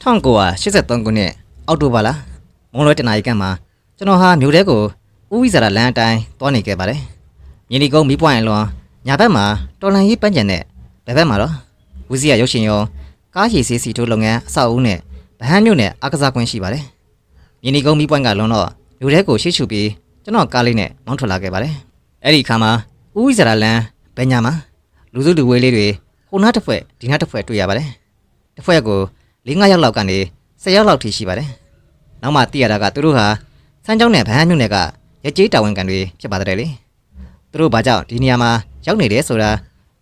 1983ခုနှစ်အောက်တိုဘာလမုံလွဲတနာရီကမ်းမှာကျွန်တော်ဟာမြို့ထဲကိုဦးဝိဇာရလမ်းအတိုင်းသွားနေခဲ့ပါတယ်။မြင်းဒီကုန်းမီးပွိုင်အလွန်ညာဘက်မှာတော်လန်ရေးပန်းကျင်တဲ့ဘယ်ဘက်မှာတော့ဝီစီရရုပ်ရှင်ရောကားရှည်စီစီထိုးလုပ်ငန်းအဆောက်အဦနဲ့ဗဟန်းမြို့နယ်အကစားကွင်းရှိပါတယ်။မြင်းဒီကုန်းမီးပွိုင်ကလွန်တော့မြို့ထဲကိုရှေ့ရှုပြီးကျွန်တော်ကားလေးနဲ့မောင်းထွက်လာခဲ့ပါတယ်။အဲ့ဒီခါမှာဦးဝိဇာရလမ်းဘယ်ညာမှာလူစုလူဝေးလေးတွေဟိုနားတစ်ဖွဲ့ဒီနားတစ်ဖွဲ့တွေ့ရပါတယ်။တစ်ဖွဲ့ကို ၄၅ယောက်လောက်ကနေ၁၀ယောက်လောက်ထိရှိပါတယ်။နောက်မှသိရတာကသူတို့ဟာစမ်းကြောင်းနဲ့ဗဟန်းမြို့နယ်ကရကြေးတာဝန်ခံတွေဖြစ်ပါတယ်လေ။သူတို့ဘာကြောင့်ဒီနေရာမှာရောက်နေတယ်ဆိုတာ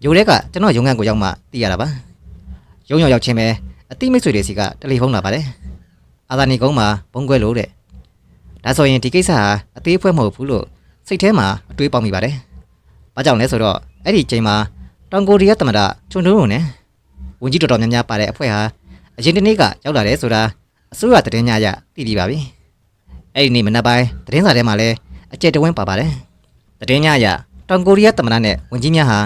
ယူတဲ့ကကျွန်တော်ရုံးခန်းကိုရောက်မှသိရတာပါ။ရုံးရောက်ရောက်ချင်းပဲအတိမိတ်ဆွေတွေစီကတယ်လီဖုန်းလာပါတယ်။အာသာနီကုန်းမှာဘုံကွဲလို့တဲ့။ဒါဆိုရင်ဒီကိစ္စဟာအသေးဖွဲမဟုတ်ဘူးလို့စိတ်ထဲမှာအတွေးပေါက်မိပါတယ်။ဘာကြောင့်လဲဆိုတော့အဲ့ဒီချိန်မှာတောင်ကိုရီးယားတမန်တော်ချွန်တုံးုံနဲ့ဝင်ကြီးတော်တော်များများပါတဲ့အဖွဲ့ဟာ အရင်တနေ့ကရောက်လာတယ်ဆိုတာအစိုးရသတင်းညရသိပြီပါပြီအဲ့ဒီနေ့မနက်ပိုင်းသတင်းစာထဲမှာလည်းအကျယ်တဝင်းပါပါတယ်သတင်းညရတောင်ကိုရီးယားသမ္မတနဲ့ဝန်ကြီးများဟာ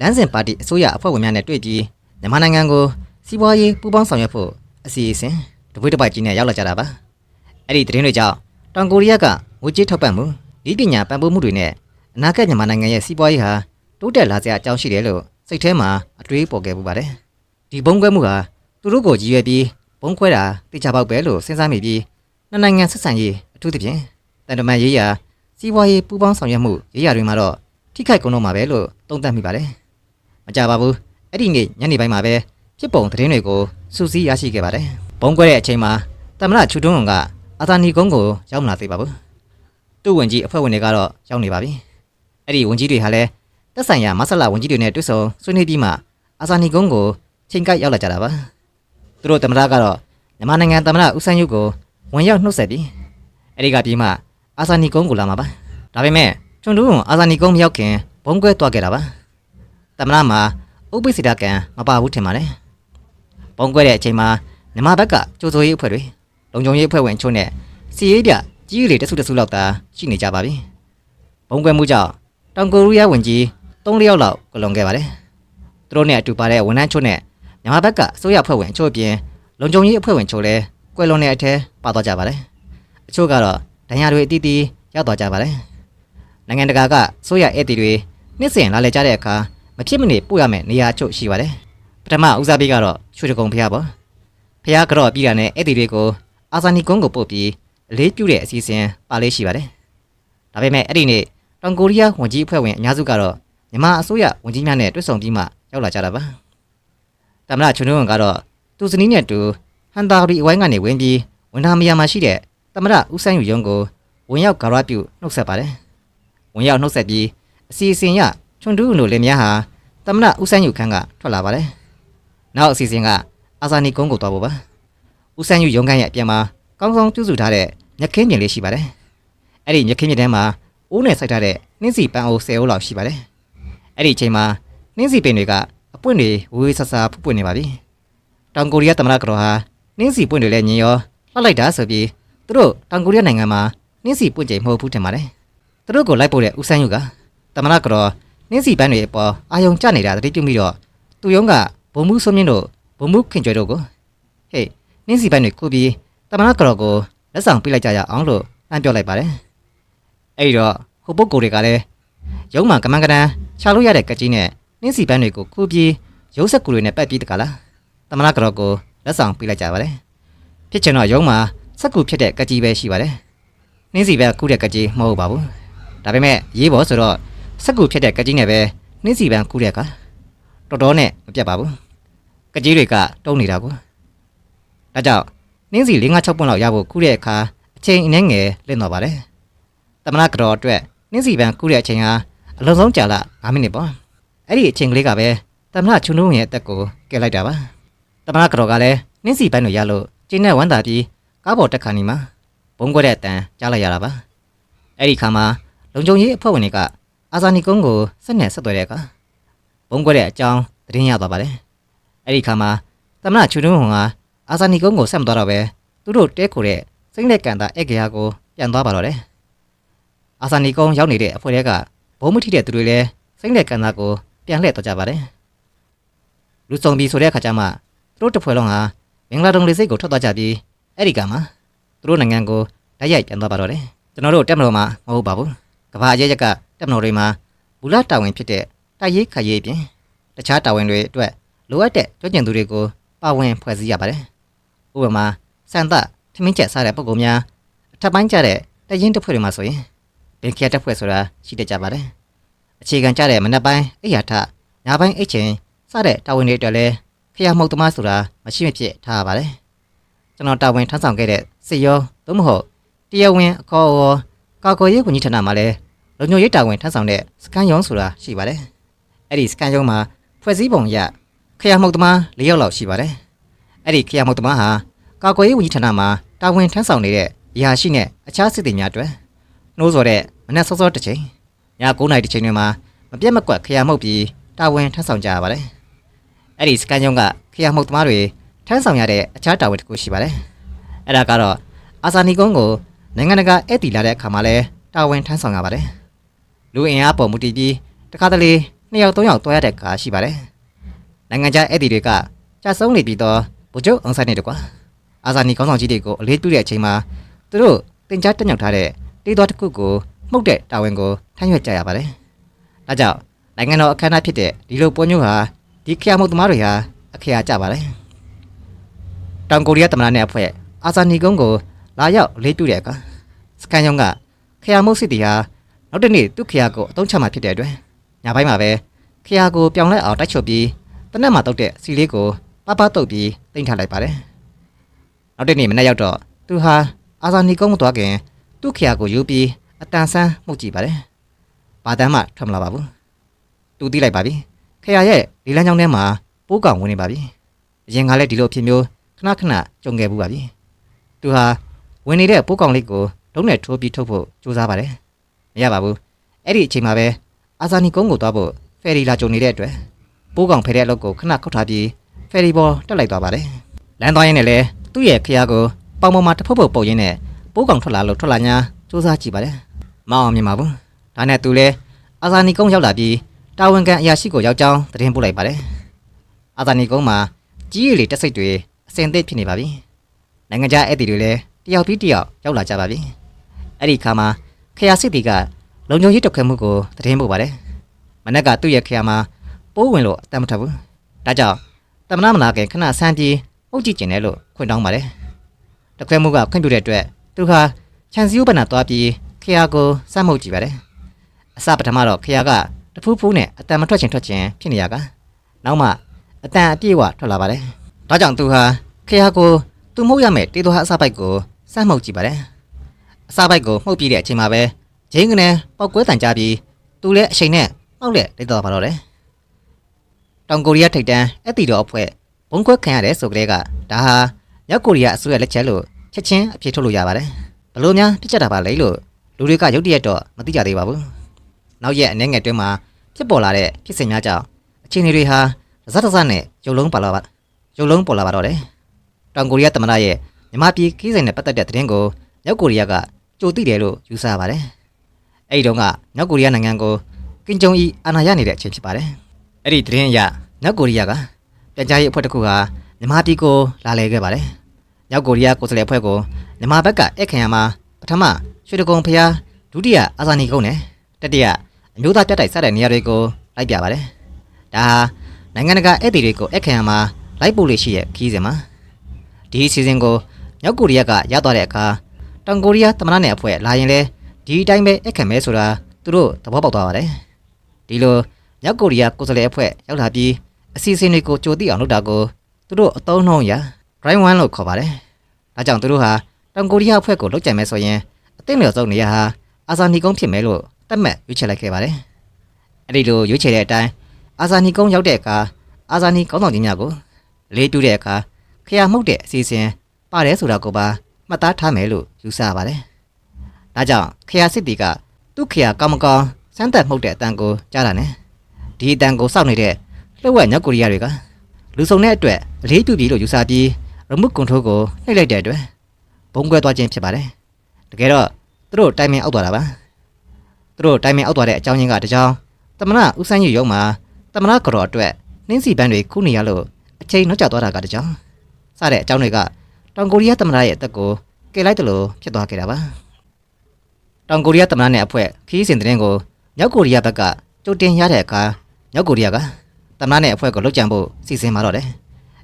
လမ်းစဉ်ပါတီအစိုးရအဖွဲ့ဝင်များနဲ့တွေ့ပြီးမြန်မာနိုင်ငံကိုစီးပွားရေးပူးပေါင်းဆောင်ရွက်ဖို့အစီအစဉ်တပွေးတစ်ပိုက်ကြီးနဲ့ရောက်လာကြတာပါအဲ့ဒီသတင်းတွေကြောင့်တောင်ကိုရီးယားကငွေကြေးထောက်ပံ့မှုဤပညာပံ့ပိုးမှုတွေနဲ့အနာဂတ်မြန်မာနိုင်ငံရဲ့စီးပွားရေးဟာတိုးတက်လာစရာအကြောင်းရှိတယ်လို့စိတ်ထဲမှာအတွေးပေါ်ခဲ့ပူပါတယ်ဒီဘုံကွဲမှုဟာ သူတို့ကိုကြည်ရွယ်ပြီးဘုံခွဲတာတိကျပေါက်ပဲလို့စဉ်းစားမိပြီးနှစ်နိုင်ငံဆက်ဆံရေးအထူးသဖြင့်တန်တမန်ရေးရာစီးပွားရေးပူးပေါင်းဆောင်ရွက်မှုရေးရာတွေမှာတော့ထိခိုက်ကုန်တော့မှာပဲလို့သုံးသပ်မိပါတယ်။မကြပါဘူး။အဲ့ဒီနေ့ညနေပိုင်းမှာပဲဖြစ်ပုံသတင်းတွေကိုစူးစီးရရှိခဲ့ပါတယ်။ဘုံခွဲတဲ့အချိန်မှာတမရချူတွန်းကအာသာနီကုန်းကိုရောက်မလာသေးပါဘူး။သူ့ဝင်ကြီးအဖွဲ့ဝင်တွေကတော့ရောက်နေပါပြီ။အဲ့ဒီဝင်ကြီးတွေဟာလည်းတက်ဆိုင်ရာမဆလာဝင်ကြီးတွေနဲ့တွေ့ဆုံဆွေးနွေးပြီးမှအာသာနီကုန်းကိုချိန်ကိုက်ရောက်လာကြတာပါ။ သူတို့သမ္မတကတော့မြန်မာနိုင်ငံသမ္မတဦးစန်းယုတ်ကိုဝင်ရောက်နှုတ်ဆက်ပြီးအဲ့ဒီကပြီးမှအာဇာနီကုန်းကိုလာမှာပါ။ဒါပေမဲ့ကျွန်တော်တို့အာဇာနီကုန်းမရောက်ခင်ဘုံကွဲသွားခဲ့တာပါ။သမ္မတမှာဥပိ္ပစိတကံမပါဘူးထင်ပါတယ်။ဘုံကွဲတဲ့အချိန်မှာမြန်မာဘက်ကကြိုးစိုးရေးအဖွဲ့တွေလုံခြုံရေးအဖွဲ့ဝင်အချို့နဲ့စီရေးပြကြီးလေတဆုတဆုလောက်သာရှိနေကြပါပြီ။ဘုံကွဲမှုကြောင့်တောင်ကိုရီးယားဝင်ကြီး၃လယောက်လောက်ကလွန်ခဲ့ပါတယ်။သူတို့နဲ့အတူပါတဲ့ဝန်ထမ်းချို့နဲ့ မြန်မာဘက်ကအစိုးရအဖွဲ့ဝင်အချို့အပြင်လုံခြုံရေးအဖွဲ့ဝင်ချို့လည်းကွယ်လွန်တဲ့အထဲပါသွားကြပါတယ်။အချို့ကတော့ဒဏ်ရာတွေအတီးတီးရောက်သွားကြပါတယ်။နိုင်ငံတကာကအစိုးရဧည့်သည်တွေနှစ်စဉ်လာလည်ကြတဲ့အခါမဖြစ်မနေပို့ရမယ့်နေရာအချို့ရှိပါတယ်။ပထမဦးစားပေးကတော့ရွှေတကုံဖျားပေါ့။ဖျားကြော့ပြီးတာနဲ့ဧည့်သည်တွေကိုအာဇာနီကုန်းကိုပို့ပြီးအလေးပြုတဲ့အစီအစဉ်ပါလေးရှိပါတယ်။ဒါပေမဲ့အဲ့ဒီနေ့တောင်ကိုရီးယားဝန်ကြီးအဖွဲ့ဝင်အများစုကတော့မြန်မာအစိုးရဝန်ကြီးများနဲ့တွေ့ဆုံပြီးမှရောက်လာကြတာပါ။ တမရချွန်းဝင်းကတော့သူစနီးနဲ့တူဟန်တာရီအဝိုင်းကနေဝင်ပြီးဝန်ထမ်းမယာမှာရှိတဲ့တမရဦးဆန်းယူရုံးကိုဝင်ရောက်ကာရပြုနှုတ်ဆက်ပါတယ်။ဝင်ရောက်နှုတ်ဆက်ပြီးအစီအစဉ်ရချွန်တူးတို့လင်များဟာတမရဦးဆန်းယူခန်းကထွက်လာပါတယ်။နောက်အစီအစဉ်ကအာဇာနီကုန်းကိုသွားဖို့ပါ။ဦးဆန်းယူရုံးခန်းရဲ့အပြင်မှာကောင်းကောင်းပြုစုထားတဲ့ညခင်းပြင်လေးရှိပါတယ်။အဲ့ဒီညခင်းပြင်ထဲမှာအိုးနဲ့စိုက်ထားတဲ့နှင်းစီပန်းအိုး၁၀အိုးလောက်ရှိပါတယ်။အဲ့ဒီအချိန်မှာနှင်းစီပင်တွေက အပွင့်တွေဝေးဝေးဆဆပွပွင့်နေပါပြီ။တောင်ကိုရီးယားသမ္မတကတော်ဟာနှင်းစီပွင့်တွေလည်းညင်ရောလှလိုက်တာဆိုပြီးသူတို့တောင်ကိုရီးယားနိုင်ငံမှာနှင်းစီပွင့်ချိန်မဟုတ်ဘူးထင်ပါတယ်။သူတို့ကိုလိုက်ပို့တဲ့ဦးဆန်းယူကသမ္မတကတော်နှင်းစီပန်းတွေအပေါ်အာယုံကျနေတာတတိပြုမိတော့သူယုံကဘုံမှုဆွမြင့်တို့ဘုံမှုခင်ကျွဲတို့ကိုဟေးနှင်းစီပန်းတွေခုပြီးသမ္မတကတော်ကိုလက်ဆောင်ပေးလိုက်ကြရအောင်လို့နှမ်းပြောလိုက်ပါတယ်။အဲ့ဒီတော့ဟိုပုဂ္ဂိုလ်တွေကလည်းရုံးမှာကမန်းကတန်းချလို့ရတဲ့ကကြီးနဲ့ နှင်းစီပန်းတွေကိုခုပြီးရုပ်ဆက်ကူတွေနဲ့ပတ်ပြီးတကလားသမ္မတကတော်ကိုလက်ဆောင်ပေးလိုက်ကြပါတယ်။ဖြစ်ချင်တော့ရုံးမှာစက်ကူဖြစ်တဲ့ကကြီးပဲရှိပါတယ်။နှင်းစီပဲကူတဲ့ကကြီးမဟုတ်ပါဘူး။ဒါပေမဲ့ရေးပေါ်ဆိုတော့စက်ကူဖြစ်တဲ့ကကြီးနဲ့ပဲနှင်းစီပန်းကူတဲ့ကတော်တော်နဲ့မပြတ်ပါဘူး။ကကြီးတွေကတုံးနေတာကိုဒါကြောင့်နှင်းစီ5 6ပွင့်လောက်ရဖို့ကူတဲ့အခါအချိန်အနည်းငယ်လင့်တော့ပါတယ်။သမ္မတကတော်အတွက်နှင်းစီပန်းကူတဲ့အချိန်ဟာအလုံးစုံကြာလာ9မိနစ်ပေါ့။ အဲ့ဒီအချိန်ကလေးကပဲသမ္မတချွန်းလုံးရဲ့အသက်ကိုကယ်လိုက်တာပါ။သမ္မတကတော်ကလည်းနှင်းစီပန်းတို့ရလို့ကျင်းနဲ့ဝမ်းသာပြီးကားပေါ်တက်ခါနေမှာဘုံကွက်တဲ့အတန်ကြားလိုက်ရတာပါအဲ့ဒီခါမှာလုံခြုံရေးအဖွဲ့ဝင်တွေကအာဇာနီကုန်းကိုဆက်နဲ့ဆက်သွယ်တဲ့အခါဘုံကွက်တဲ့အကြောင်းသတင်းရသွားပါတယ်အဲ့ဒီခါမှာသမ္မတချူတွန်းဟွန်ကအာဇာနီကုန်းကိုဆက်မသွားတော့ပဲသူတို့တဲခိုတဲ့စိမ့်လက်ကန်တာဧကရာကိုပြန်သွားပါတော့တယ်အာဇာနီကုန်းရောက်နေတဲ့အဖွဲ့တွေကဘုံမထိတဲ့သူတွေလည်းစိမ့်လက်ကန်တာကို ပြန်လှည့်သွားကြပါတယ်လူစုံပြီဆိုတဲ့အခါကျမှသူတို့တစ်ဖွဲ့လုံးဟာမင်္ဂလာတုံလေးစိတ်ကိုထွက်သွားကြပြီးအဲ့ဒီကမှသူတို့နိုင်ငံကိုတိုက်ရိုက်ပြန်သွားပါတော့တယ်ကျွန်တော်တို့တက်မတော်မှာမဟုတ်ပါဘူးကဘာအရေးရက်ကတက်မတော်တွေမှာဘူလာတာဝန်ဖြစ်တဲ့တိုက်ရေးခရေးအပြင်တခြားတာဝန်တွေအတွက်လိုအပ်တဲ့ကျွမ်းကျင်သူတွေကိုပါဝင်ဖွဲ့စည်းရပါတယ်ဥပမာစံသထမင်းချက်စားတဲ့ပုံကောင်များအထက်ပိုင်းကျတဲ့တရင်တစ်ဖွဲ့တွေမှာဆိုရင်ဘင်ခရတက်ဖွဲ့ဆိုတာရှိတတ်ကြပါတယ် အခြေခံကျတဲ့မနက်ပိုင်းအိယာထညပိုင်းအိတ်ချင်းစတဲ့တာဝန်တွေအတွက်လည်းခရမှုတ်သမားဆိုတာမရှိမဖြစ်ထားရပါတယ်ကျွန်တော်တာဝန်ထမ်းဆောင်ခဲ့တဲ့စစ်ရောသို့မဟုတ်တရားဝင်အခေါ်အဝေါ်ကာကွယ်ရေးဝန်ကြီးဌာနမှာလည်းလုံခြုံရေးတာဝန်ထမ်းဆောင်တဲ့စကန်ယုံဆိုတာရှိပါတယ်အဲ့ဒီစကန်ယုံမှာဖွဲ့စည်းပုံအရခရမှုတ်သမား၄ယောက်လောက်ရှိပါတယ်အဲ့ဒီခရမှုတ်သမားဟာကာကွယ်ရေးဝန်ကြီးဌာနမှာတာဝန်ထမ်းဆောင်နေတဲ့အရာရှိနဲ့အခြားစစ်သည်များအတွက်နှိုးဆော်တဲ့မနက်စောစောတစ်ချိန် ည9:00နာရီတစ်ချိန်တွေမှာမပြတ်မကွက်ခရမှုတ်ပြီးတာဝန်ထမ်းဆောင်ကြရပါတယ်အဲ့ဒီစကန်ယုံကခရမှုတ်သမားတွေထမ်းဆောင်ရတဲ့အခြားတာဝန်တစ်ခုရှိပါတယ်အဲ့ဒါကတော့အာဇာနီကုန်းကိုနိုင်ငံတကာဧည့်သည်လာတဲ့အခါမှာလဲတာဝန်ထမ်းဆောင်ရပါတယ်လူအင်အားပေါ်မူတည်ပြီးတခါတလေနှစ်ယောက်သုံးယောက်တွားရတဲ့အခါရှိပါတယ်နိုင်ငံခြားဧည့်သည်တွေကကြာဆုံးနေပြီးတော့ဗိုလ်ချုပ်အောင်ဆိုင်နေတကွာအာဇာနီကောင်းဆောင်ကြီးတွေကိုအလေးပြုတဲ့အချိန်မှာသူတို့တင် जा တက်ညောက်ထားတဲ့တေးတော်တစ်ခုကို မှုတ်တဲ့တာဝန်ကိုထမ်းရွက်ကြရပါတယ်ဒါကြောင့်နိုင်ငံတော်အခမ်းအနားဖြစ်တဲ့ဒီလိုပွဲမျိုးဟာဒီခရမှုတ်သမားတွေဟာအခရာကြပါတယ်တောင်ကိုရီးယားသမ္မတနဲ့အဖွဲ့အာဇာနီကုန်းကိုလာရောက်အလေးပြုတဲ့အခါစကန်ယုံကခရမှုတ်စစ်တီဟာနောက်တစ်နေ့သူ့ခရကိုအသုံးချမှာဖြစ်တဲ့အတွက်ညပိုင်းမှာပဲခရကိုပြောင်းလဲအောင်တိုက်ချုပ်ပြီးတနက်မှာတုတ်တဲ့စီလေးကိုပပတုတ်ပြီးတင်ထားလိုက်ပါတယ်နောက်တစ်နေ့မနေ့ရောက်တော့သူဟာအာဇာနီကုန်းမသွားခင်သူ့ခရကိုယူပြီး အတန်ဆန်းမှုတ်ကြည့်ပါတယ်ဘာတမ်းမှထွက်မလာပါဘူးသူသိလိုက်ပါပြီခရရဲ့ဒီလမ်းကြောင်းထဲမှာပိုးကောင်ဝင်နေပါပြီအရင်ကလည်းဒီလိုအဖြစ်မျိုးခဏခဏကြုံခဲ့ဘူးပါပြီသူဟာဝင်နေတဲ့ပိုးကောင်လေးကိုဒုံးနဲ့ထိုးပြီးထုတ်ဖို့ကြိုးစားပါတယ်မရပါဘူးအဲ့ဒီအချိန်မှာပဲအာဇာနီကုန်းကိုသွားဖို့ဖယ်ရီလာကြုံနေတဲ့အတွက်ပိုးကောင်ဖယ်တဲ့အလုပ်ကိုခဏခောက်ထားပြီးဖယ်ရီပေါ်တက်လိုက်သွားပါတယ်လမ်းသွားရင်းနဲ့လည်းသူ့ရဲ့ခရကိုပေါင်ပေါ်မှာတစ်ဖက်ဖက်ပုတ်ရင်းနဲ့ပိုးကောင်ထွက်လာလို့ထွက်လာညာစူးစမ်းကြည့်ပါတယ် မအောင်မြင်ပါဘူးဒါနဲ့သူလည်းအာဇာနီကုန်းရောက်လာပြီးတာဝန်ခံအရာရှိကိုရောက်ကြောင်းသတင်းပို့လိုက်ပါတယ်အာဇာနီကုန်းမှာကြီးရည်လေးတက်စိတ်တွေအစင်သစ်ဖြစ်နေပါပြီနိုင်ငံခြားဧည့်သည်တွေလည်းတယောက်ပြီးတယောက်ရောက်လာကြပါပြီအဲ့ဒီခါမှာခရစစ်တီကလုံခြုံရေးတက်ခွဲမှုကိုသတင်းပို့ပါတယ်မနက်ကသူ့ရဲ့ခရမှာပိုးဝင်လို့အတမ်းမထဘူးဒါကြောင့်တမနာမနာကခဏဆန်းပြေးအုပ်ကြည့်ကျင်တယ်လို့ခွင့်တောင်းပါတယ်တက်ခွဲမှုကခွင့်ပြုတဲ့အတွက်သူဟာခြံစည်းဥပနာသွားပြီး ခရကိုစမ်းမှုတ်ကြည့်ပါတယ်အစပထမတော့ခရကတဖူးဖူးနဲ့အတန်မထွက်ချင်ထွက်ချင်ဖြစ်နေရကနောက်မှအတန်အပြည့်ဝထွက်လာပါတယ်ဒါကြောင့်သူဟာခရကိုသူမှုတ်ရမယ်တေးတော်ဟာအစပိုက်ကိုစမ်းမှုတ်ကြည့်ပါတယ်အစပိုက်ကိုမှုတ်ပြီးတဲ့အချိန်မှာပဲဂျင်းကနေပောက်ကွဲတန်ကြပြီးသူလည်းအချိန်နဲ့မှောက်လက်လိုက်တော့ပါတော့တယ်တောင်ကိုရီးယားထိပ်တန်းအက်တီတော်အဖွဲ့ဘုံခွဲခံရတယ်ဆိုကြတဲ့ကဒါဟာမြောက်ကိုရီးယားအစိုးရလက်ချက်လို့ချက်ချင်းအပြေထုတ်လို့ရပါတယ်ဘလို့များတိကျတာပါလေလို့ လူတွေကရုတ်တရက်တော့မသိကြသေးပါဘူးနောက်ရက်အနေငယ်တွင်းမှာဖြစ်ပေါ်လာတဲ့ဖြစ်စဉ်များကြောင့်အခြေအနေတွေဟာတစ်စက်တစ်စက်နဲ့ရုပ်လုံးပါလာပါရုပ်လုံးပေါ်လာပါတော့တယ်တောင်ကိုရီးယားသမ္မတရဲ့မြန်မာပြည်ခီးစဉ်နဲ့ပတ်သက်တဲ့သတင်းကိုမြောက်ကိုရီးယားကကြိုသိတယ်လို့ယူဆရပါတယ်အဲ့ဒီတုန်းကမြောက်ကိုရီးယားနိုင်ငံကိုကင်ဂျုံအီအာဏာရနေတဲ့အချိန်ဖြစ်ပါတယ်အဲ့ဒီသတင်းအရမြောက်ကိုရီးယားကပြန်ကြားရေးအဖွဲ့တစ်ခုကမြန်မာပြည်ကိုလာလည်ခဲ့ပါတယ်မြောက်ကိုရီးယားကိုယ်စားလှယ်အဖွဲ့ကိုမြန်မာဘက်ကဧည့်ခံရမှာပထမ ရွှေတကုံဖျားဒုတိယအာဇာနည်ကုန်းနဲ့တတိယအမျိုးသားပြတ်တိုက်စတဲ့နေရာတွေကိုလိုက်ပြပါတယ်ဒါဟာနိုင်ငံတကာဧည့်သည်တွေကိုဧည့်ခံရမှာလိုက်ပို့လို့ရှိရဲ့ခီးစဉ်မှာဒီအစီအစဉ်ကိုမြောက်ကိုရီးယားကရသွားတဲ့အခါတောင်ကိုရီးယားသမ္မတနဲ့အဖွဲ့လာရင်လဲဒီအတိုင်းပဲဧည့်ခံမဲဆိုတာသူတို့သဘောပေါက်သွားပါတယ်ဒီလိုမြောက်ကိုရီးယားကိုယ်စားလှယ်အဖွဲ့ရောက်လာပြီးအစီအစဉ်တွေကိုကြိုသိအောင်လုပ်တာကိုသူတို့အသုံးနှုံးရ drive one လို့ခေါ်ပါတယ်ဒါကြောင့်သူတို့ဟာတောင်ကိုရီးယားအဖွဲ့ကိုလုတ်ကြံမယ်ဆိုရင် အသင့်လျော်ဆုံးနေရာဟာအာဇာနီကုန်းဖြစ်မယ်လို့သတ်မှတ်ရွေးချယ်လိုက်ခဲ့ပါတယ်အဲ့ဒီလိုရွေးချယ်တဲ့အတိုင်းအာဇာနီကုန်းရောက်တဲ့အခါအာဇာနီကောင်းဆောင်ကြီးများကိုလေးတူးတဲ့အခါခရမှုတ်တဲ့အစီအစဉ်ပါတယ်ဆိုတာကိုပါမှတ်သားထားမယ်လို့ယူဆပါတယ်ဒါကြောင့်ခရစစ်တီကသူ့ခရကောင်းမကောင်းစမ်းသပ်မှုတ်တဲ့အတန်ကိုကြားတာနဲ့ဒီအတန်ကိုစောင့်နေတဲ့လှုပ်ဝက်မြောက်ကိုရီးယားတွေကလူစုံတဲ့အတွက်အလေးပြုပြီလို့ယူဆပြီး remote control ကိုနှိပ်လိုက်တဲ့အတွက်ဘုံကွဲသွားခြင်းဖြစ်ပါတယ်တကယ်တော့သူ တို့တိုင်မင်အောက်သွားတာပါသူတို့တိုင်မင်အောက်သွားတဲ့အကြောင်းရင်းကတကြောင်တမနာဦးစန်းကြီးရုံမှာတမနာကြော်အတွက်နှင်းစီပန်းတွေခုနေရလို့အချိန်နှောက်ကျသွားတာကတကြောင်စတဲ့အကြောင်းတွေကတောင်ကိုရီးယားသမ္မတရဲ့အသက်ကိုကယ်လိုက်တယ်လို့ဖြစ်သွားခဲ့တာပါတောင်ကိုရီးယားသမ္မတနဲ့အဖွဲ့ခီးစဉ်တဲ့ရင်ကိုမြောက်ကိုရီးယားဘက်ကကြိုတင်ရတဲ့အခါမြောက်ကိုရီးယားကသမ္မတနဲ့အဖွဲ့ကိုလှုပ်ကြံဖို့စီစဉ်มาတော့တယ်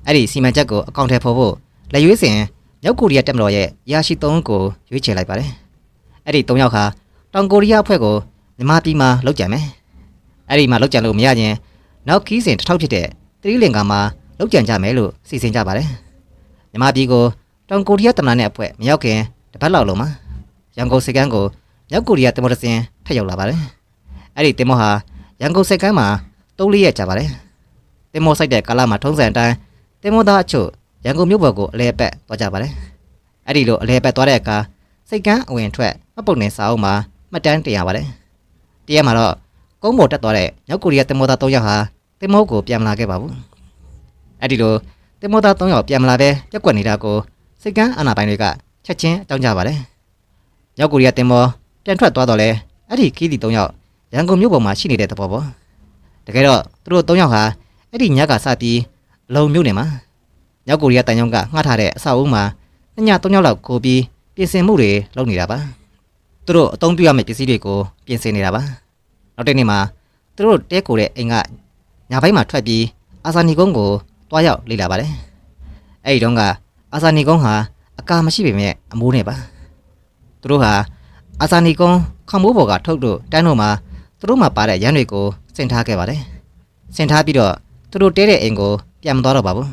အဲ့ဒီစီမံချက်ကိုအကောင့်ထဲပေါ်ဖို့လက်ရွေးစင်မြောက်ကိုရီးယားတပ်မတော်ရဲ့ရာရှိသုံးဦးကိုရွေးချယ်လိုက်ပါတယ် အဲ့ဒီသုံးယောက်ဟာတောင်ကိုရီးယားအဖွဲ့ကိုမြန်မာပြည်မှာလှုပ်ကြံမယ်အဲ့ဒီမှာလှုပ်ကြံလို့မရရင်နောက်ခီးစဉ်တစ်ထောက်ဖြစ်တဲ့သီရိလင်္ကာမှာလှုပ်ကြံကြမယ်လို့စီစဉ်ကြပါတယ်မြန်မာပြည်ကိုတောင်ကိုရီးယားသမ္မတနဲ့အဖွဲ့မရောက်ခင်တပတ်လောက်လုံးမှာရန်ကုန်စိတ်ကမ်းကိုမြောက်ကိုရီးယားတင်မောတစင်ထပ်ရောက်လာပါတယ်အဲ့ဒီတင်မောဟာရန်ကုန်စိတ်ကမ်းမှာ၃လရက်ကြာပါတယ်တင်မောစိုက်တဲ့ကာလမှာထုံးစံအတိုင်းတင်မောသားအချို့ရန်ကုန်မြို့ပေါ်ကိုအလဲအပတ်သွားကြပါတယ်အဲ့ဒီလိုအလဲအပတ်သွားတဲ့အခါ စိတ်ကမ်းအဝင်ထွက်မှတ်ပုံနဲ့စာအုပ်မှာမှတ်တမ်းတင်ရပါတယ်တရက်မှာတော့ကုန်းပေါ်တက်သွားတဲ့မြောက်ကိုရီးယားတင်မောသား၃ယောက်ဟာတင်မောကိုပြန်မလာခဲ့ပါဘူးအဲ့ဒီလိုတင်မောသား၃ယောက်ပြန်မလာပဲပြက်ကွက်နေတာကိုစိတ်ကမ်းအာဏာပိုင်တွေကချက်ချင်းအကြောင်းကြပါတယ်မြောက်ကိုရီးယားတင်မောပြန်ထွက်သွားတော့လဲအဲ့ဒီခီးတီ၃ယောက်ရန်ကုန်မြို့ပေါ်မှာရှိနေတဲ့သဘောပေါ့တကယ်တော့သူတို့၃ယောက်ဟာအဲ့ဒီညကစပြီးအလုံမြို့နယ်မှာမြောက်ကိုရီးယားတန်ယုံကငှားထားတဲ့အဆောက်အဦမှာညည၃ယောက်လောက်ကိုပြီး ပြင်ဆင်မှုတွေလုပ်နေတာပါသူတို့အသုံးပြုရမယ့်ပစ္စည်းတွေကိုပြင်ဆင်နေတာပါနောက်တစ်နေ့မှာသူတို့တဲကိုတဲ့အိမ်ကညာဘက်မှာထွက်ပြီးအာဇာနီကုန်းကိုတွားရောက်လေ့လာပါတယ်အဲ့ဒီတုန်းကအာဇာနီကုန်းဟာအကာမရှိပေမဲ့အမိုးနဲ့ပါသူတို့ဟာအာဇာနီကုန်းခေါမိုးပေါ်ကထုတ်တို့တန်းတို့မှာသူတို့မှာပါတဲ့ရန်တွေကိုစင်ထားခဲ့ပါတယ်စင်ထားပြီးတော့သူတို့တဲတဲ့အိမ်ကိုပြန်မသွားတော့ပါဘူး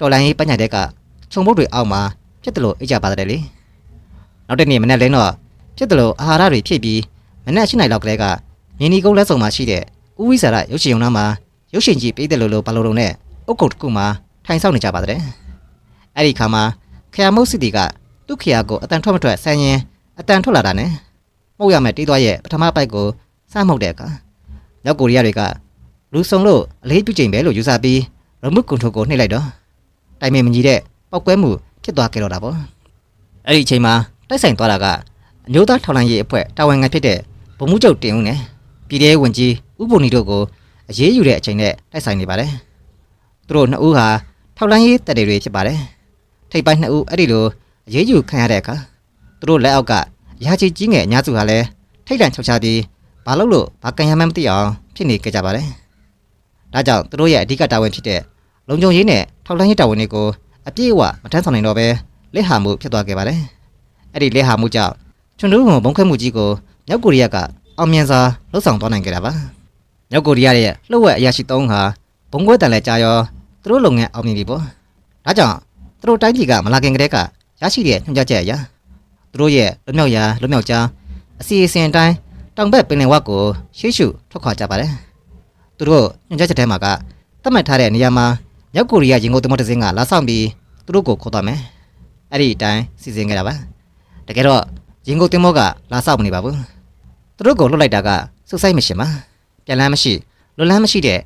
တော်လိုင်းရေးပညာတဲ့ကခြုံပုတ်တွေအောက်မှာဖြစ်တယ်လို့အိတ်ကြပါတယ်လေ နောက်တစ်နေ့မနေ့လင်းတော့ဖြစ်တယ်လို့အာဟာရတွေဖြည့်ပြီးမနေ့၈နိုင်လောက်ကလေးကမြင်းဒီကုန်းလက်ဆောင်မှာရှိတဲ့ဥဝိစာရရုပ်ရှင်ရုံနာမှာရုပ်ရှင်ကြီးပေးတယ်လို့လို့ဘာလို့လို့နဲ့အုတ်ကုတ်တစ်ခုမှာထိုင်ဆောင်နေကြပါတယ်အဲ့ဒီခါမှာခရမုတ်စီတီကသူ့ခရကိုအတန်ထွက်မထွက်ဆန်းရင်အတန်ထွက်လာတာနဲ့မှုတ်ရမယ်တီးသွားရဲ့ပထမပိုက်ကိုစမ်းမှုတ်တဲ့အခါမြောက်ကိုရီးယားတွေကလူစုံလို့အလေးပြုချိန်ပဲလို့ယူဆပြီးရမုတ်ကွန်ထရိုကိုနှိပ်လိုက်တော့တိုင်မင်မကြီးတဲ့ပောက်ကွဲမှုဖြစ်သွားကြတော့တာပေါ့အဲ့ဒီအချိန်မှာ တိုက်ဆိုင်သွားတာကအမျိုးသားထောက်လှမ်းရေးအဖွဲ့တာဝန်ခံဖြစ်တဲ့ဗိုလ်မှူးချုပ်တင်ဦးနဲ့ပြည်ထောင်ဝင်ကြီးဥပုံနီတို့ကိုအရေးယူတဲ့အချိန်နဲ့တိုက်ဆိုင်နေပါတယ်သူတို့နှစ်ဦးဟာထောက်လှမ်းရေးတပ်တွေဖြစ်ပါတယ်ထိပ်ပိုင်းနှစ်ဦးအဲ့ဒီလိုအရေးယူခံရတဲ့အခါသူတို့လက်အောက်ကရာချီကြီးငယ်အများစုဟာလည်းထိတ်တန့်ချောက်ချပြီးဘာလို့လို့ဘာကံရမှန်းမသိအောင်ဖြစ်နေကြကြပါတယ်။ဒါကြောင့်သူတို့ရဲ့အဓိကတာဝန်ဖြစ်တဲ့လုံခြုံရေးနဲ့ထောက်လှမ်းရေးတာဝန်တွေကိုအပြည့်အဝမထမ်းဆောင်နိုင်တော့ဘဲလက်ဟာမှုဖြစ်သွားခဲ့ပါတယ်။ အဲ့ဒီလက်ဟာမှုကြောင့်ချွန်တူးဘုံဘုံခွဲမှုကြီးကိုမြောက်ကိုရီးယားကအောင်မြင်စွာလှုပ်ဆောင်သွားနိုင်ခဲ့တာပါ။မြောက်ကိုရီးယားရဲ့လှုပ်ဝက်အရာရှိသုံးဟာဘုံခွဲတန်လဲကြာရောသူတို့လုပ်ငန်းအောင်မြင်ပြီပေါ့။ဒါကြောင့်သူတို့တိုင်းပြည်ကမလာခင်ကတည်းကရရှိတဲ့ညွှန်ကြားချက်အရာသူတို့ရဲ့လွတ်မြောက်ရာလွတ်မြောက်ကြောင်းအစီအစဉ်အတိုင်းတောင်ဘက်ပင်လယ်ဝကိုရှေ့ရှုထွက်ခွာကြပါတယ်။သူတို့ညွှန်ကြားချက်ထဲမှာကသတ်မှတ်ထားတဲ့နေရာမှာမြောက်ကိုရီးယားရင်ကုန်သမောတစ်စင်းကလာဆောင်ပြီးသူတို့ကိုခေါ်သွားမယ်။အဲ့ဒီအတိုင်းစီစဉ်ခဲ့တာပါ။ တကယ်တော့ရင်ကုန်သမောကလာဆောင်မနေပါဘူး။သူတို့ကိုလွတ်လိုက်တာကစုဆိုင်မရှင်ပါ။ပြန်လန်းမရှိလွတ်လန်းမရှိတဲ့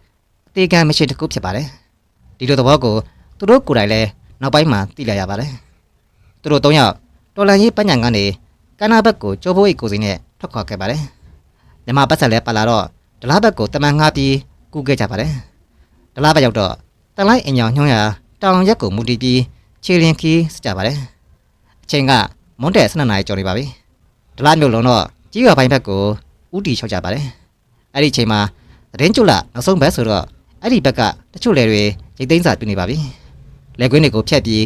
အသေးကမ်းမရှိတစ်ခုဖြစ်ပါတယ်။ဒီလိုသဘောကိုသူတို့ကိုယ်တိုင်လည်းနောက်ပိုင်းမှာသိလာရပါတယ်။သူတို့၃ယောက်တော်လန်ရေးပညာကနေကနာဘက်ကိုကြောဘိုးအိတ်ကိုစီနဲ့ထွက်ခွာခဲ့ပါတယ်။မြမပတ်ဆက်လဲပါလာတော့ဒလားဘက်ကိုတမန်ငှားပြီးကူခဲ့ကြပါတယ်။ဒလားဘက်ရောက်တော့တလိုက်အညောင်ညွှန်းရတောင်ရက်ကိုမူတည်ပြီးခြေလင်ခီးစကြပါတယ်။အချိန်က မွန်းတဲ့12နာရီကျော်နေပါပြီ။ဒလားမျိုးလုံးတော့ကြီးရွာပိုင်းဘက်ကိုဥတီချောက်ကြပါတယ်။အဲ့ဒီအချိန်မှာသတင်းကျွလနောက်ဆုံးဘက်ဆိုတော့အဲ့ဒီဘက်ကတချို့လေတွေရိတ်သိမ်းစာပြနေပါပြီ။လက်ကွင်းတွေကိုဖြတ်ပြီး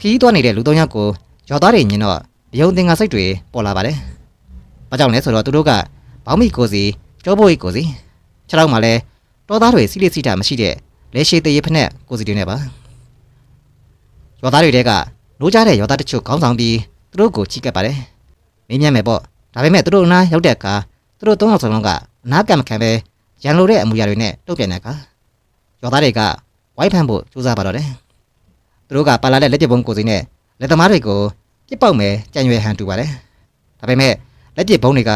ခီးသွားနေတဲ့လူသုံးယောက်ကိုရောသားတွေမြင်တော့ရုံတင်ငါစိတ်တွေပေါ်လာပါတယ်။ဘာကြောင့်လဲဆိုတော့သူတို့ကဘောင်းမီကိုစီကြောဘိုးကြီးကိုစီခြေထောက်မှာလဲတောသားတွေစီလိစီတာမရှိတဲ့လဲရှိသေးရဖက်နဲ့ကိုစီတွေနဲ့ပါ။ရောသားတွေတဲကနိုးကြတဲ့ရောသားတချို့ခေါင်းဆောင်ပြီး သူတို့ကိုချိကပ်ပါတယ်။မင်းမြတ်မယ်ပေါ့။ဒါပေမဲ့သူတို့အနားရောက်တဲ့အခါသူတို့သုံးယောက်စလုံးကအနားကံမခံပဲရန်လိုတဲ့အမူအရာတွေနဲ့တုတ်ပြန်တဲ့အခါရောသားတွေကဝိုင်းဖမ်းဖို့ကြိုးစားပါတော့တယ်။သူတို့ကပါလာတဲ့လက်ကျပုံကိုစီနဲ့လက်သမားတွေကိုပြစ်ပေါက်မယ်ကြံရွယ်ဟန်တူပါတယ်။ဒါပေမဲ့လက်ပစ်ဘုံတွေက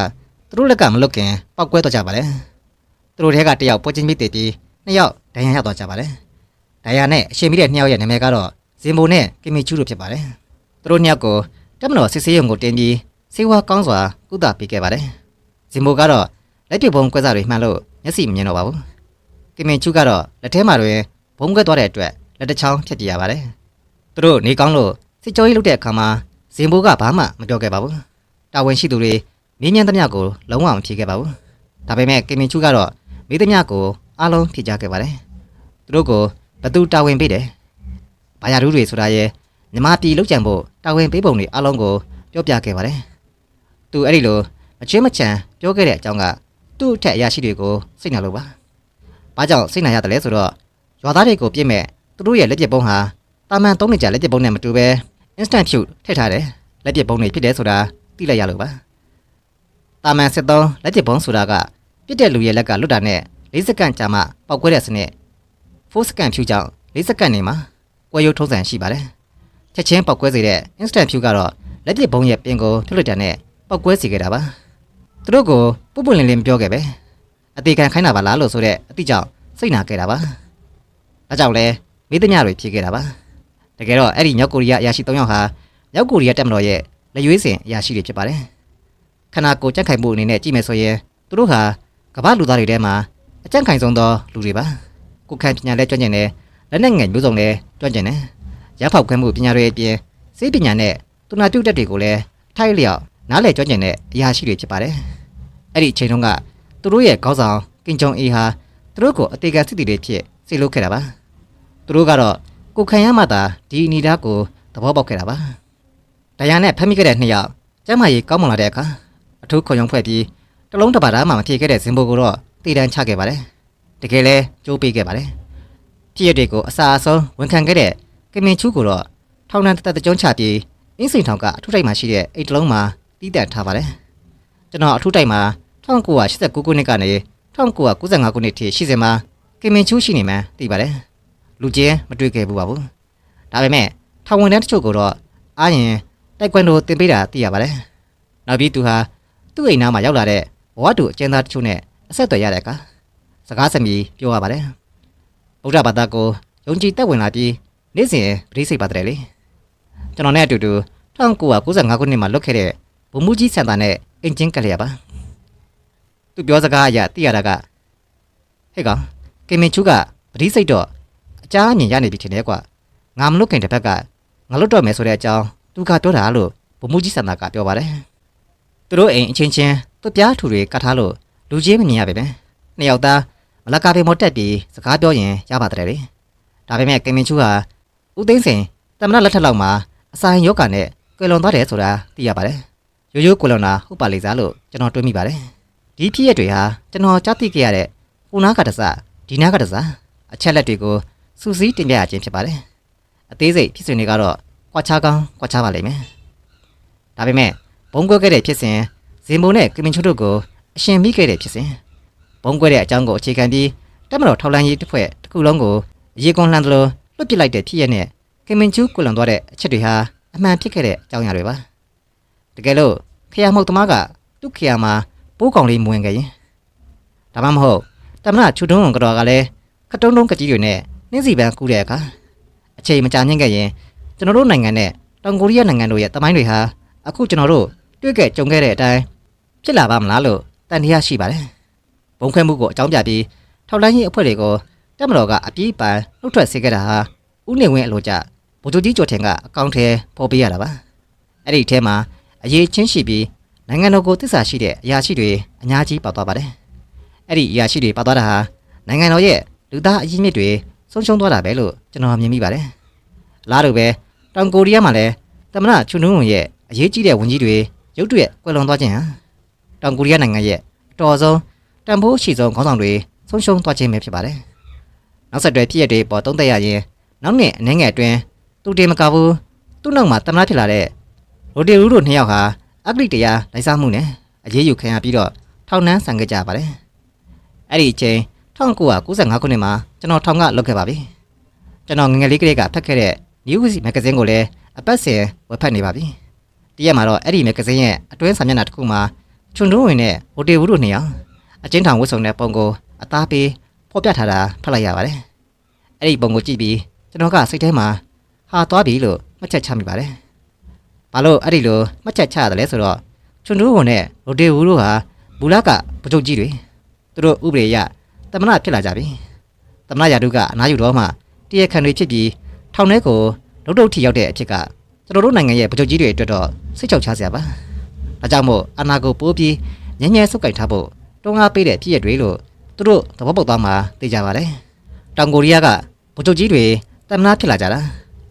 သူတို့လက်ကမလွတ်ခင်ပောက်ကွဲသွားကြပါတယ်။သူတို့ထဲကတစ်ယောက်ပေါ်ချင်းမိတည်ပြီးနှစ်ယောက်ဒဏ်ရာရသွားကြပါတယ်။ဒဏ်ရာနဲ့အရှင်မိတဲ့နှစ်ယောက်ရဲ့နာမည်ကတော့ဇင်ဘိုနဲ့ကင်မီချူတို့ဖြစ်ပါတယ်။သူတို့နှစ်ယောက်ကို တက်မတော်စစ်ဆေးရုံကိုတင်ပြီးစေဝါကောင်းစွာကုသပေးခဲ့ပါတယ်။ဇင်ဘိုကတော့လက်ပစ်ဘုံကွဲစားတွေမှန်လို့မျက်စိမမြင်တော့ပါဘူး။ကင်မီချူကတော့လက်ထဲမှာတွင်ဘုံကွဲသွားတဲ့အတွက်လက်တစ်ချောင်းဖြတ်ပြရပါတယ်။သူတို့နေကောင်းလို့စစ်ကြောရေးလုပ်တဲ့အခါမှာဇင်ဘိုးကဘာမှမပြောခဲ့ပါဘူးတာဝန်ရှိသူတွေမင်းမြန်သမျှကိုလုံးဝမဖြေခဲ့ပါဘူးဒါပေမဲ့ကင်မင်ချူကတော့မိသမျှကိုအားလုံးဖြေကြခဲ့ပါတယ်သူတို့ကိုဘသူတာဝန်ပေးတယ်ဘာယာရူးတွေဆိုတာရဲ့ မြမပြည်လောက်ကြံဖို့တာဝန်ပေးပုံတွေအားလုံးကိုပြောပြခဲ့ပါတယ်သူအဲ့ဒီလိုမချင်းမချန်ပြောခဲ့တဲ့အကြောင်းကသူ့အထက်အရာရှိတွေကိုစိတ်နာလို့ပါဘာကြောင့်စိတ်နာရတယ်လဲဆိုတော့ရွာသားတွေကိုပြစ်မဲ့သူတို့ရဲ့လက်ပစ်ပုံးဟာတာမန်သုံးနေကြလက်ပစ်ပုံးနဲ့မတူဘဲ instant shoot ထည့်ထားတယ်လက်ပစ်ပုံးတွေဖြစ်တယ်ဆိုတာသိလိုက်ရလို့ပါတာမန်စစ်သုံးလက်ပစ်ပုံးဆိုတာကပြစ်တဲ့လူရဲ့လက်ကလွတ်တာနဲ့၄စက္ကန့်ကြာမှပောက်ကွဲတဲ့စနစ်4စက္ကန့်ဖြူကြောင့်၄စက္ကန့်နေမှာကွဲရုပ်ထုံးစံရှိပါတယ် ချက်ချင်းပောက်ကွဲစေတဲ့ instant ဖြူကတော့လက်ပစ်ပုံးရဲ့ပင်ကိုထုတ်လိုက်တာနဲ့ပောက်ကွဲစေခဲ့တာပါသူတို့ကိုပုပ်ပွင့်လင်းလင်းပြောခဲ့ပဲအသေးခံခိုင်းတာပါလားလို့ဆိုတဲ့အတိအကြောင့်စိတ်နာခဲ့တာပါဒါကြောင့်လဲမိသမျှတွေဖြေခဲ့တာပါတကယ်တော့အဲ့ဒီမြောက်ကိုရီးယားအရာရှိ၃ယောက်ဟာမြောက်ကိုရီးယားတပ်မတော်ရဲ့လက်ရွေးစင်အရာရှိတွေဖြစ်ပါတယ်။ခနာကိုကြက်ခိုင်မှုအနေနဲ့ကြည့်မယ်ဆိုရင်သူတို့ဟာကမ္ဘာလူသားတွေထဲမှာအကြက်ခိုင်ဆုံးသောလူတွေပါ။ကိုယ်ခံပညာလည်းကျွမ်းကျင်တယ်။လက်နက်ငယ်မျိုးစုံလည်းကျွမ်းကျင်တယ်။ ရပ်ဖောက်ခွဲမှုပညာတွေအပြင်စေပညာနဲ့သူနာပြုတက်တွေကိုလည်းအထိုက်လျောက်နားလည်ကျွမ်းကျင်တဲ့အရာရှိတွေဖြစ်ပါတယ်။အဲ့ဒီအချိန်တုန်းကသူတို့ရဲ့ခေါင်းဆောင်ကင်ဂျုံအေဟာသူတို့ကိုအသေးခံစစ်တီတွေဖြစ်စိတ်လုပ်ခဲ့တာပါ။သူတို့ကတော့ကိုခံရမှသာဒီအနီဓာတ်ကိုသဘောပေါက်ခဲ့တာပါ။တရားနဲ့ဖမ်းမိခဲ့တဲ့နှစ်ယောက်ကျမ်းမာရေးကောင်းမွန်လာတဲ့အခါအထူးခုံရုံဖွဲ့ပြီးတလုံးတစ်ပါးသားမှမဖြေခဲ့တဲ့ဇင်ဘိုကိုတော့တည်တန်းချခဲ့ပါတယ်။တကယ်လဲကြိုးပေးခဲ့ပါတယ်။ဖြစ်ရတွေကိုအစာအဆုံးဝန်ခံခဲ့တဲ့ ကင်မင်ချူကိုတော့ထောင်နှံတစ်သက်တစ်ကြုံချပြီးအင်းစိန်ထောင်ကအထူးတိုက်မှာရှိတဲ့အိတ်တလုံးမှာတည်တံ့ထားပါတယ်။ကျွန်တော်အထူးတိုက်မှာ1989ခုနှစ်ကနေ1995ခုနှစ်ထိရှိစဉ်မှာကင်မင်ချူရှိနေမှန်းသိပါတယ်။လူချင်းမတွေ့ခဲ့ဘူးပါဘူးဒါပေမဲ့ထောင်ဝင်တဲ့တချို့ကိုတော့အားရင်တိုက်ကွန်ဒိုတင်ပေးတာသိရပါတယ်နောက်ပြီးသူဟာသူ့အိမ်နားမှာရောက်လာတဲ့ဘဝတူအကျဉ်းသားတချို့နဲ့အဆက်အသွယ်ရတဲ့အခါစကားစမြည်ပြောရပါတယ်ဗုဒ္ဓဘာသာကိုယုံကြည်တက်ဝင်လာပြီး နေ့စဉ်ပရိစိတ်ပါတယ်လေကျွန်တော်နဲ့အတူတူ1995ခုနှစ်မှာလွတ်ခဲ့တဲ့ဘုံမူကြီးစံတာနဲ့အင်ဂျင်ကလေးရပါသူပြောစကားအရသိရတာကဟဲ့ကောင်ကေမင်ချူကပရိစိတ်တော့အကြအမြင်ရနေပြီထင်တယ်ကွာငါမလွတ်ခင်တစ်ဖက်ကငါလွတ်တော့မယ်ဆိုတဲ့အကြောင်းသူကပြောတာလို့ဗမူကြီးစံတာကပြောပါတယ်သူတို့အိမ်အချင်းချင်းသူ့ပြားထူတွေကတ်ထားလို့လူချင်းမမြင်ရပါပဲနှစ်ယောက်သားမလကာပေမောတက်ပြီးစကားပြောရင်ရပါတယ်လေဒါပေမဲ့ကင်မင်ချူဟာ ဦးသိန်းစင်တမနာလက်ထက်လောက်မှာအစာရင်ယောဂနဲ့ကွယ်လွန်သွားတယ်ဆိုတာသိရပါတယ်ရိုးရိုးကွယ်လွန်တာဟုတ်ပါလိမ့်စားလို့ကျွန်တော်တွေးမိပါတယ်ဒီဖြစ်ရက်တွေဟာကျွန်တော်ကြားသိခဲ့ရတဲ့ဟိုနာကတစဒီနာကတစအချက်လက်တွေကိုစူးစီးတင်ပြရခြင်းဖြစ်ပါတယ်။အသေးစိတ်ဖြစ်စဉ်တွေကတော့ကွာခြားကောင်းကွာခြားပါလိမ့်မယ်။ဒါပေမဲ့ဘုံကွဲခဲ့တဲ့ဖြစ်စဉ်ဇင်ဘုံနဲ့ကင်မင်ချိုတို့ကိုအရှင်မိခဲ့တဲ့ဖြစ်စဉ်ဘုံကွဲတဲ့အကြောင်းကိုအခြေခံပြီးတက်မတော်ထောက်လန်းရေးတစ်ဖွဲ့တစ်ခုလုံးကိုရေကွန်လှန်သလို လွတ်ပစ်လိုက်တဲ့ဖြစ်ရက်နဲ့ကင်မင်ချူကွလွန်သွားတဲ့အချက်တွေဟာအမှန်ဖြစ်ခဲ့တဲ့အကြောင်းအရာတွေပါ။တကယ်လို့ခရမှုတ်သမားကသူ့ခရမှာပိုးကောင်လေးမဝင်ခဲ့ရင်ဒါမှမဟုတ်တမနာချူတုံးကတော်ကလည်းခတုံးတုံးကကြီးတွေနဲ့နှင်းစီပန်းကူးတဲ့အခါအချိန်မကြာညှင့်ခဲ့ရင်ကျွန်တော်တို့နိုင်ငံနဲ့တောင်ကိုရီးယားနိုင်ငံတို့ရဲ့တမိုင်းတွေဟာအခုကျွန်တော်တို့တွေ့ခဲ့ကြုံခဲ့တဲ့အတိုင်းဖြစ်လာပါမလားလို့တန်တရားရှိပါတယ်။ဘုံခွဲမှုကိုအကြောင်းပြပြီးထောက်လိုင်းရေးအဖွဲ့တွေကို တက်မတော်ကအပြေးပန်နှုတ်ထွက်စေခဲ့တာဟာဥနေဝင်းအလိုကြဗိုလ်ချုပ်ကြီးကျော်ထင်ကအကောင့်ထဲပေါ်ပေးရတာပါ။အဲ့ဒီထဲမှာအရေးချင်းရှိပြီးနိုင်ငံတော်ကိုတစ္ဆာရှိတဲ့အရာရှိတွေအများကြီးပါသွားပါတယ်။အဲ့ဒီအရာရှိတွေပါသွားတာဟာနိုင်ငံတော်ရဲ့လူသားအကြီးမြစ်တွေဆုံးရှုံးသွားတာပဲလို့ကျွန်တော်မြင်မိပါတယ်။လားတို့ပဲတောင်ကိုရီးယားမှာလည်းတမနာချွန်းနုံရဲ့အရေးကြီးတဲ့ဝန်ကြီးတွေရုတ်တရက်ကွယ်လွန်သွားခြင်းဟာတောင်ကိုရီးယားနိုင်ငံရဲ့အတော်ဆုံးတန်ဖိုးရှိဆုံးခေါင်းဆောင်တွေဆုံးရှုံးသွားခြင်းပဲဖြစ်ပါတယ်။ နောက်ဆက်တွဲဖြစ်ရတဲ့ပေါ်သုံးသက်ရရင်နောက်နှစ်အနေငယ်အတွင်းသူတင်မကဘူးသူ့နောက်မှာတမနာဖြစ်လာတဲ့ရိုဒီရူတို့နှစ်ယောက်ဟာအဂရိတရားလိုက်စားမှုနဲ့အရေးယူခံရပြီးတော့ထောင်နှန်းဆန်ခဲ့ကြပါတယ်။အဲ့ဒီအချိန်1995ခုနှစ်မှာကျွန်တော်ထောင်ကလွတ်ခဲ့ပါပြီ။ကျွန်တော်ငယ်ငယ်လေးကလေးကဖတ်ခဲ့တဲ့ News Magazine ကိုလည်းအပတ်စဉ်ဝယ်ဖတ်နေပါပြီ။တရက်မှာတော့အဲ့ဒီ magazine ရဲ့အတွင်းစာမျက်နှာတစ်ခုမှာချွန်တွန်းဝင်နဲ့ဟိုတေဘူးတို့နှစ်ယောက်အချင်းထောင်ဝတ်ဆုံတဲ့ပုံကိုအသားပေး ဖော်ပြထားတာဖတ်လိုက်ရပါတယ်။အဲ့ဒီပုံကိုကြည့်ပြီးကျွန်တော်ကစိတ်ထဲမှာဟာသွားပြီလို့မှတ်ချက်ချမိပါတယ်။ဘာလို့အဲ့ဒီလိုမှတ်ချက်ချရတယ်လဲဆိုတော့ချွန်တွန်းဝင်နဲ့ဟိုတေဘူးတို့ဟာဘူလာကပကြုတ်ကြီးတွေသူတို့ဥပဒေအရတမနာဖြစ်လာကြပြီတမနာရာတို့ကအနားယူတော့မှတရက်ခံတွေဖြစ်ပြီးထောင်ထဲကိုဒလုတ်တုတ်ထီရောက်တဲ့အဖြစ်ကကျွန်တော်တို့နိုင်ငံရဲ့ဗကြုတ်ကြီးတွေအတွက်တော့စိတ်ချောက်ချစရာပါဒါကြောင့်မို့အနာကိုပိုးပြီးညံ့ညံ့ဆုပ်ကိုက်ထားဖို့တွန်းအားပေးတဲ့ဖြစ်ရတွေလို့ သူတို့သဘောပေါက်သွားမှာသိကြပါတယ်တောင်ကိုရီးယားကဗကြုတ်ကြီးတွေတမနာဖြစ်လာကြတာ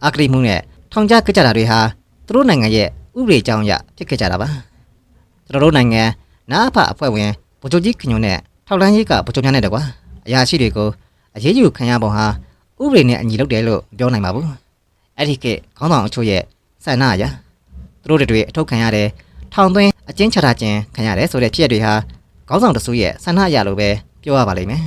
အာကရိမှုနဲ့ထောင်ချကြကြတာတွေဟာသူတို့နိုင်ငံရဲ့ဥပဒေကြောင်းအရဖြစ်ခဲ့ကြတာပါကျွန်တော်တို့နိုင်ငံနာအဖအဖွဲ့ဝင်ဗကြုတ်ကြီးခင်ညွန်းနဲ့ထောက်လန်းကြီးကဗကြုတ်များနဲ့တကွာအရာရှိတွေကိုအရေးယူခံရပုံဟာဥပဒေနဲ့အညီလုပ်တယ်လို့မပြောနိုင်ပါဘူးအဲ့ဒီကခေါင်းဆောင်အချို့ရဲ့ဆန္ဒအရသူတို့တွေအထုတ်ခံရတယ်ထောင်သွင်းအကျဉ်းချတာခြင်းခံရတယ်ဆိုတဲ့ဖြစ်ရပ်တွေဟာခေါင်းဆောင်တစုရဲ့ဆန္ဒအရလို့ပဲ ပြောရပါလိမ့်မယ်